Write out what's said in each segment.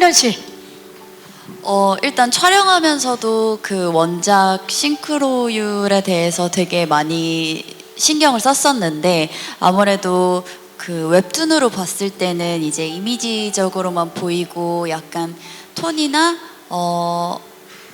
서련 씨. 어, 일단 촬영하면서도 그 원작 싱크로율에 대해서 되게 많이 신경을 썼었는데 아무래도 그 웹툰으로 봤을 때는 이제 이미지적으로만 보이고 약간 톤이나 어,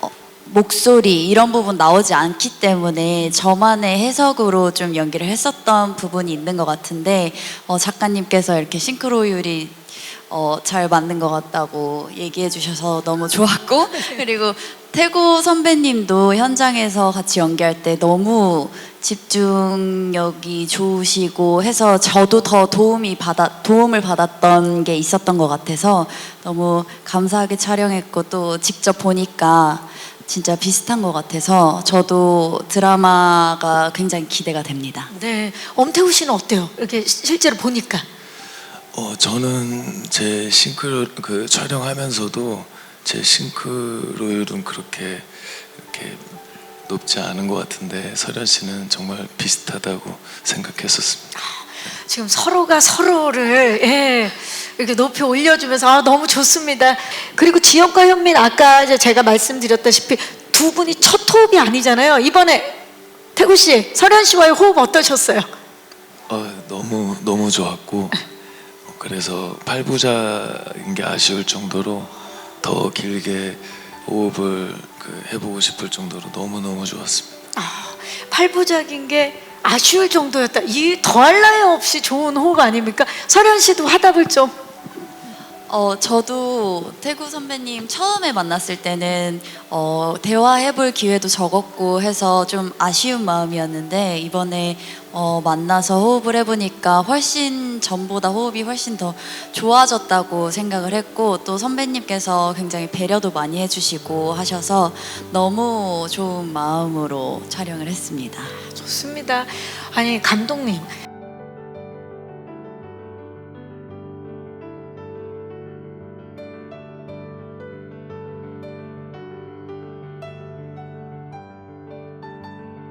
어, 목소리 이런 부분 나오지 않기 때문에 저만의 해석으로 좀 연기를 했었던 부분이 있는 것 같은데 어, 작가님께서 이렇게 싱크로율이 어, 잘 맞는 것 같다고 얘기해 주셔서 너무 좋았고 그리고 태구 선배님도 현장에서 같이 연기할 때 너무 집중력이 좋으시고 해서 저도 더 도움이 받아 도움을 받았던 게 있었던 것 같아서 너무 감사하게 촬영했고 또 직접 보니까 진짜 비슷한 것 같아서 저도 드라마가 굉장히 기대가 됩니다. 네. 엄태우 씨는 어때요? 이렇게 시- 실제로 보니까. 어 저는 제 싱크로 그 촬영하면서도 제 싱크로율은 그렇게 이렇게 높지 않은 것 같은데 설현 씨는 정말 비슷하다고 생각했었습니다. 지금 서로가 서로를 예, 이렇게 높이 올려주면서 아, 너무 좋습니다. 그리고 지영과 현민 아까 이제 제가 말씀드렸다시피 두 분이 첫 호흡이 아니잖아요. 이번에 태구 씨, 설현 씨와의 호흡 어떠셨어요? 어 너무 너무 좋았고 어, 그래서 팔부자인 게 아쉬울 정도로 더 길게 호흡을 그 해보고 싶을 정도로 너무 너무 좋았습니다. 아, 팔부작인 게 아쉬울 정도였다. 이 더할 나위 없이 좋은 호흡 아닙니까? 설현 씨도 화답을 좀. 어, 저도 태구 선배님 처음에 만났을 때는 어, 대화해볼 기회도 적었고 해서 좀 아쉬운 마음이었는데 이번에 어, 만나서 호흡을 해보니까 훨씬 전보다 호흡이 훨씬 더 좋아졌다고 생각을 했고 또 선배님께서 굉장히 배려도 많이 해주시고 하셔서 너무 좋은 마음으로 촬영을 했습니다. 좋습니다. 아니 감독님